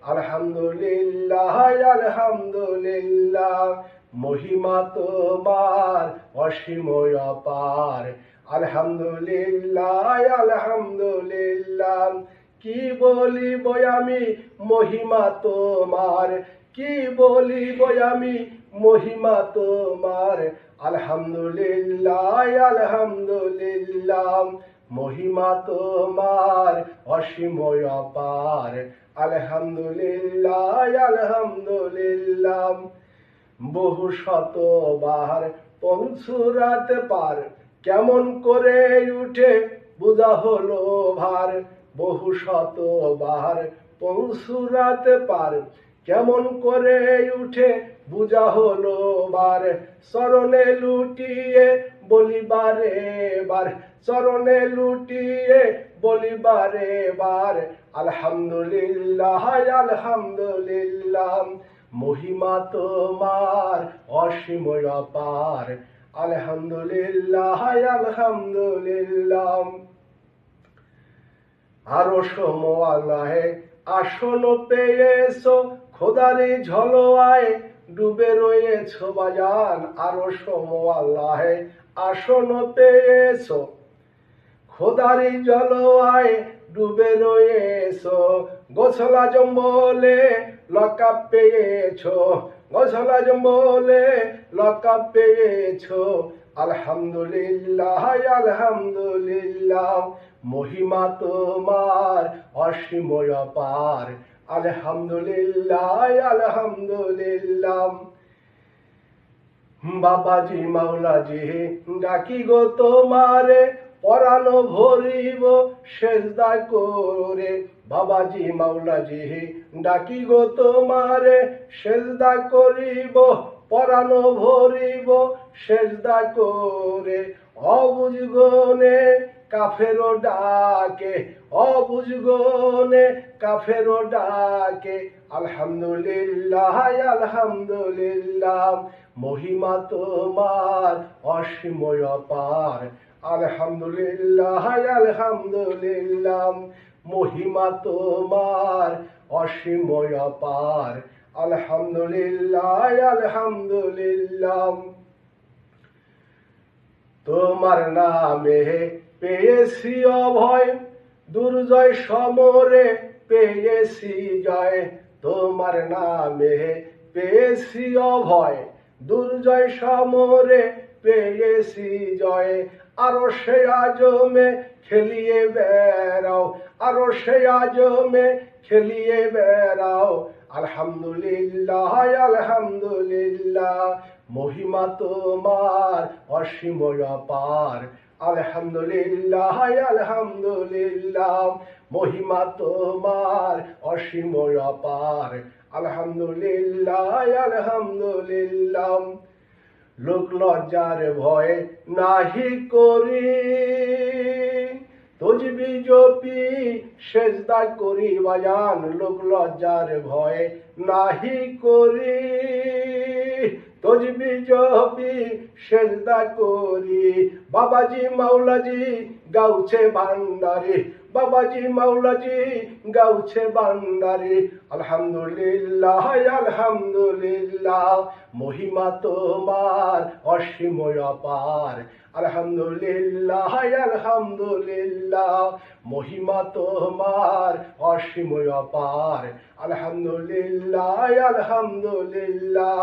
আলহামদুলিল্লাহ আলহামদুলিল্লাহ, মহিমা তোমার অসীম অপার। আলহামদুলিল্লাহ আলহামদুলিল্লাহ, কি বলিব আমি, মহিমা তোমার? কি বলিব আমি, মহিমা তোমার? আলহামদুলিল্লাহ আলহামদুলিল্লাহ, মহিমা তোমার অসীম অপার। আলহামদুলিল্লাহ আলহামদুলিল্লাহ। বহু শতবার পৌঁছুরাত পার কেমন করে উঠে বুঝা হলো ভার। বহু শতবার পৌঁছুরাত পার কেমন করে উঠে বুঝা হলো বার। চরণে লুটিয়ে বলিবারে বার। চরণে লুটিয়ে বলিবারে বার। আলহামদুলিল্লাহ আলহামদুলিল্লাহ, মহিমা তোমার অসীম অপার। আলহামদুলিল্লাহ আলহামদুলিল্লাহ। আরও সময় আসন পেয়েছ খোদারি ঝলোয়ায় ডুবে রয়েছ বাজান আরও সময় আসন পেয়েছ খোদারি জলোয়ায় ডুবে রয়েছ, গোছলা জম্বলে লকা পেয়েছ, গোছলা জম্বলে লকা পেয়েছ। আলহামদুলিল্লাহ আলহামদুলিল্লাহ, মহিমা তোমার অসীম পার আলহামদুলিল্লাহ আলহামদুলিল্লাহ। বাবাজি, মাওলাজি, ডাকি গো তোমারে, পরানো ভরিব, সেজদা করে। বাবাজি, মাওলাজি, ডাকি গো তোমারে, সেজদা করিব, পরানো ভরিব, সেজদা করে। অবুঝ কাফেরো ডাকে অবুঝ গনে কাফেরো ডাকে। আলহামদুলিল্লাহ আলহামদুলিল্লাহ, মহিমা তোমার অসীম পার। আলহামদুলিল্লাহ আলহামদুলিল্লাহ, মহিমা তোমার অসীম পার। আলহামদুলিল্লাহ আলহামদুলিল্লাহ। তোমার নামে পেয়েছি অভয়, দুর্জয় সমরে পেয়েছি জয়। তোমার নামে পেয়েছি অভয়, দুর্জয় সমরে পেয়েছি জয়। আরও সে আজমে খেলিয়ে বেড়াও, আরও সে আজমে খেলিয়ে বেড়াও। আলহামদুলিল্লাহ আলহামদুলিল্লাহ, মহিমা তোমার অসীম পার আলহামদুলিল্লাহ আলহামদুলিল্লাহ, মহিমা তোমার অসীম পার আলহামদুলিল্লাহ আলহামদুলিল্লাহ, লোক লজ্জার ভয় নাহি করি। তজবি জপি, সেজদা করি, বাজান, লোক লজ্জার ভয় নাহি করি। তজবি জপি সেজদা করি। বাবাজি, মাওলাজি, গাউছে ভান্ডারি বাবাজি, মাওলাজি, গাউছে ভান্ডারি আলহামদুলিল্লাহ আলহামদুলিল্লাহ, মহিমা তোমার অসীম অপার। আলহামদুলিল্লাহ আলহামদুলিল্লাহ, মহিমা তোমার অসীম অপার। আলহামদুলিল্লাহ আলহামদুলিল্লাহ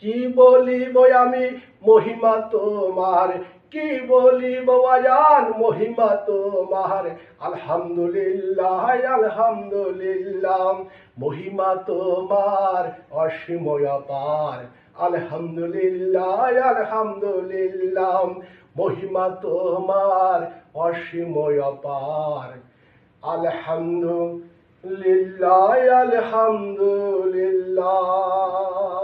কি বলিব আমি মহিমা তোমার? কি বলিব আয়ান মহিমা তোমার? আলহামদুলিল্লাহ আলহামদুলিল্লাহ, মহিমা তোমার অসীম অপার। আলহামদুলিল্লাহ আলহামদুলিল্লাহ, মহিমা তোমার অসীম অপার। আলহামদুলিল্লাহ আলহামদুলিল্লাহ।